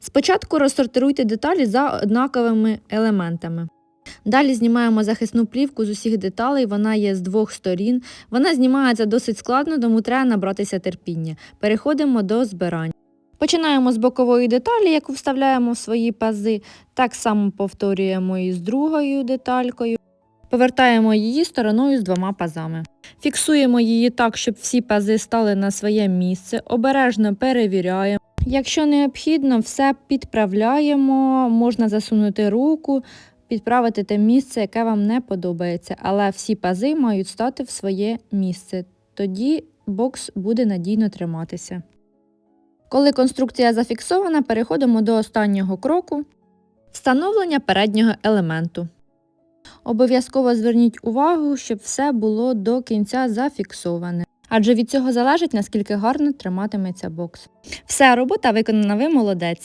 Спочатку розсортируйте деталі за однаковими елементами. Далі знімаємо захисну плівку з усіх деталей, вона є з двох сторін. Вона знімається досить складно, тому треба набратися терпіння. Переходимо до збирання. Починаємо з бокової деталі, яку вставляємо в свої пази. Так само повторюємо і з другою деталькою. Повертаємо її стороною з двома пазами. Фіксуємо її так, щоб всі пази стали на своє місце, обережно перевіряємо. Якщо необхідно, все підправляємо, можна засунути руку, підправити те місце, яке вам не подобається, але всі пази мають стати в своє місце. Тоді бокс буде надійно триматися. Коли конструкція зафіксована, переходимо до останнього кроку встановлення переднього елементу. Обов'язково зверніть увагу, щоб все було до кінця зафіксоване. Адже від цього залежить, наскільки гарно триматиметься бокс. Все, робота виконана, ви молодець.